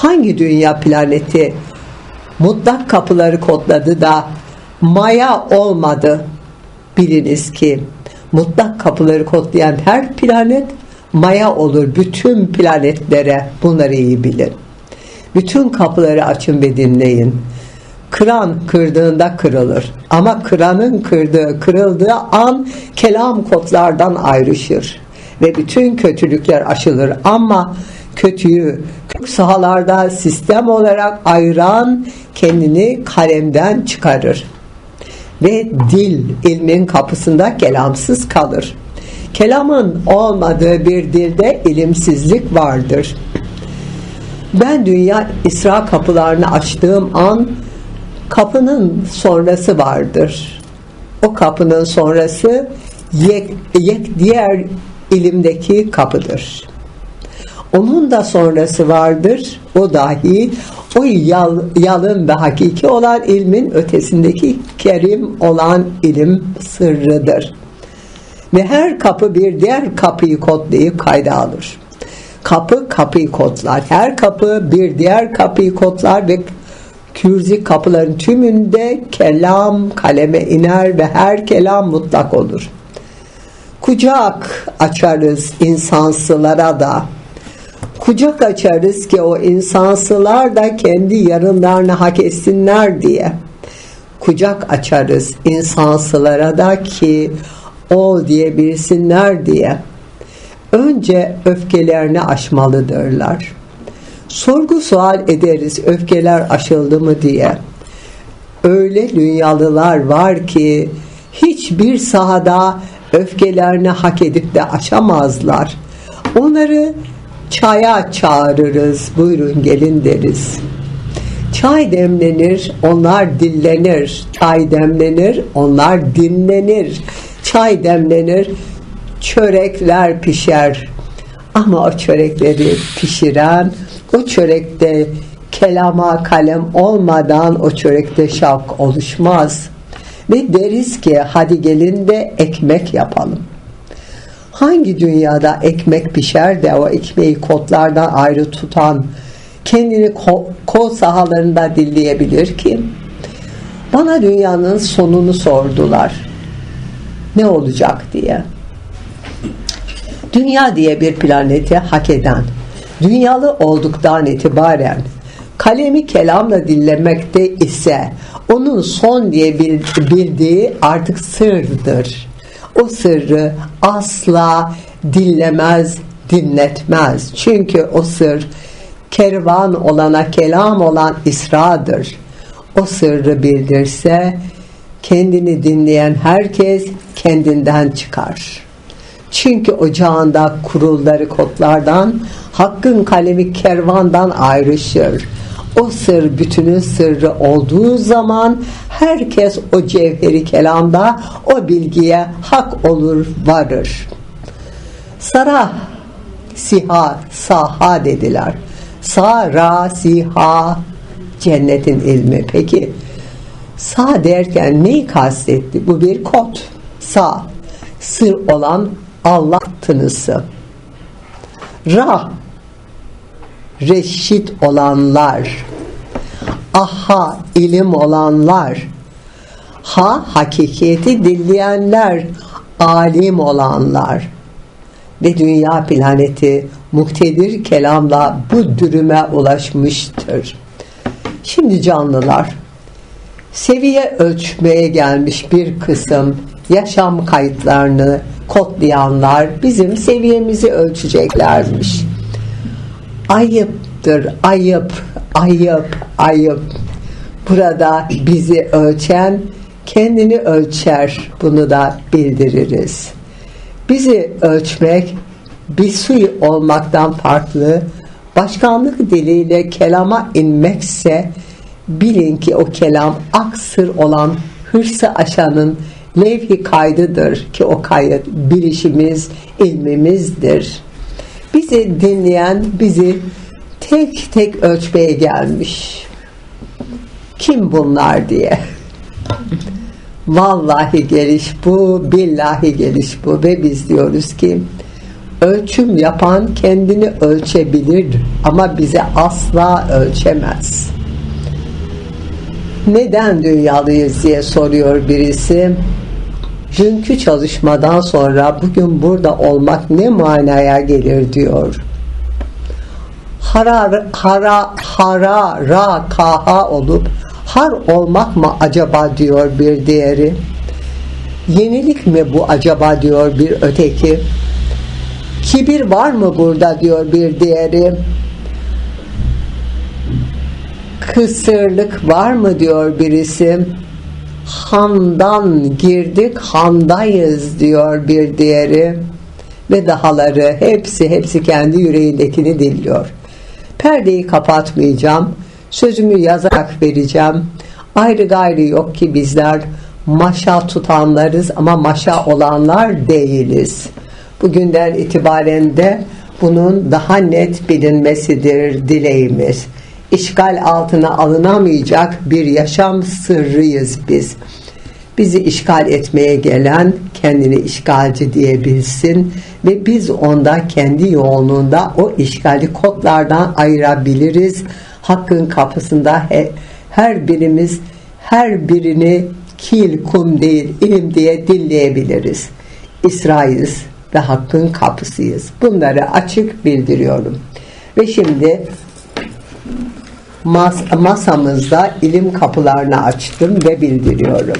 Hangi dünya planeti mutlak kapıları kodladı da maya olmadı? Biliniz ki mutlak kapıları kodlayan her planet maya olur bütün planetlere bunları iyi bilin. Bütün kapıları açın ve dinleyin. Kıran kırdığında kırılır. Ama kıranın kırdığı, kırıldığı an kelam kodlardan ayrışır. Ve bütün kötülükler aşılır. Ama kötüyü sahalarda sistem olarak ayıran kendini kalemden çıkarır. Ve dil ilmin kapısında kelamsız kalır. Kelamın olmadığı bir dilde ilimsizlik vardır. Ben dünya İsra kapılarını açtığım an kapının sonrası vardır. O kapının sonrası yek, yek diğer ilimdeki kapıdır. Onun da sonrası vardır. O dahi o yal, yalın ve hakiki olan ilmin ötesindeki kerim olan ilim sırrıdır. Ve her kapı bir diğer kapıyı kodlayıp kayda alır. Kapı kapıyı kodlar. Her kapı bir diğer kapıyı kodlar ve kürzi kapıların tümünde kelam kaleme iner ve her kelam mutlak olur. Kucak açarız insansılara da. Kucak açarız ki o insansılar da kendi yarınlarını hak etsinler diye. Kucak açarız insansılara da ki ol diyebilsinler diye. Önce öfkelerini aşmalıdırlar. Sorgu sual ederiz öfkeler aşıldı mı diye. Öyle dünyalılar var ki hiçbir sahada öfkelerini hak edip de aşamazlar. Onları çaya çağırırız, buyurun gelin deriz. Çay demlenir, onlar dillenir. Çay demlenir, onlar dinlenir. Çay demlenir, çörekler pişer. Ama o çörekleri pişiren, o çörekte kelama kalem olmadan o çörekte şavk oluşmaz. Ve deriz ki hadi gelin de ekmek yapalım. Hangi dünyada ekmek pişer de o ekmeği kotlardan ayrı tutan kendini kol, sahalarında dilleyebilir ki? Bana dünyanın sonunu sordular. Ne olacak diye. Dünya diye bir planeti hak eden, dünyalı olduktan itibaren kalemi kelamla dinlemekte ise onun son diye bildiği artık sırdır. O sırrı asla dinlemez, dinletmez. Çünkü o sır kervan olana kelam olan İsra'dır. O sırrı bildirse kendini dinleyen herkes kendinden çıkar. Çünkü ocağında kurulları kotlardan, hakkın kalemi kervandan ayrışır. O sır bütünün sırrı olduğu zaman herkes o cevheri kelamda o bilgiye hak olur varır. Sara, siha, saha dediler. Sara, siha, cennetin ilmi. Peki sa derken neyi kastetti? Bu bir kod. Sa, sır olan Allah tınısı. Ra, reşit olanlar. Aha, ilim olanlar. Ha, hakikati dinleyenler. Alim olanlar. Ve dünya planeti muhtedir kelamla bu dürüme ulaşmıştır. Şimdi canlılar, seviye ölçmeye gelmiş bir kısım yaşam kayıtlarını kodlayanlar bizim seviyemizi ölçeceklermiş. Ayıptır, ayıp, ayıp, ayıp. Burada bizi ölçen kendini ölçer. Bunu da bildiririz. Bizi ölçmek bir suyu olmaktan farklı, başkanlık diliyle kelama inmekse bilin ki o kelam aksır olan hırsı aşanın levhi kaydıdır ki o kayıt bilişimiz, ilmimizdir. Bizi dinleyen bizi tek tek ölçmeye gelmiş. Kim bunlar diye. Vallahi geliş bu, billahi geliş bu ve biz diyoruz ki Ölçüm yapan kendini ölçebilir ama bize asla ölçemez. Neden dünyalıyız diye soruyor birisi. Dünkü çalışmadan sonra bugün burada olmak ne manaya gelir diyor. Harar, hara, hara, ra, kaha olup har olmak mı acaba diyor bir diğeri. Yenilik mi bu acaba diyor bir öteki. Kibir var mı burada diyor bir diğeri. Kısırlık var mı diyor birisi. Handan girdik handayız diyor bir diğeri. Ve dahaları hepsi hepsi kendi yüreğindekini dilliyor. Perdeyi kapatmayacağım. Sözümü yazarak vereceğim. Ayrı gayrı yok ki bizler maşa tutanlarız ama maşa olanlar değiliz. Bugünden itibaren de bunun daha net bilinmesidir dileğimiz. İşgal altına alınamayacak bir yaşam sırrıyız biz. Bizi işgal etmeye gelen kendini işgalci diyebilsin ve biz onda kendi yoğunluğunda o işgali kodlardan ayırabiliriz. Hakkın kapısında he, her birimiz her birini kil kum değil ilim diye dinleyebiliriz. İsra'yız ve hakkın kapısıyız. Bunları açık bildiriyorum. Ve şimdi mas masamızda ilim kapılarını açtım ve bildiriyorum.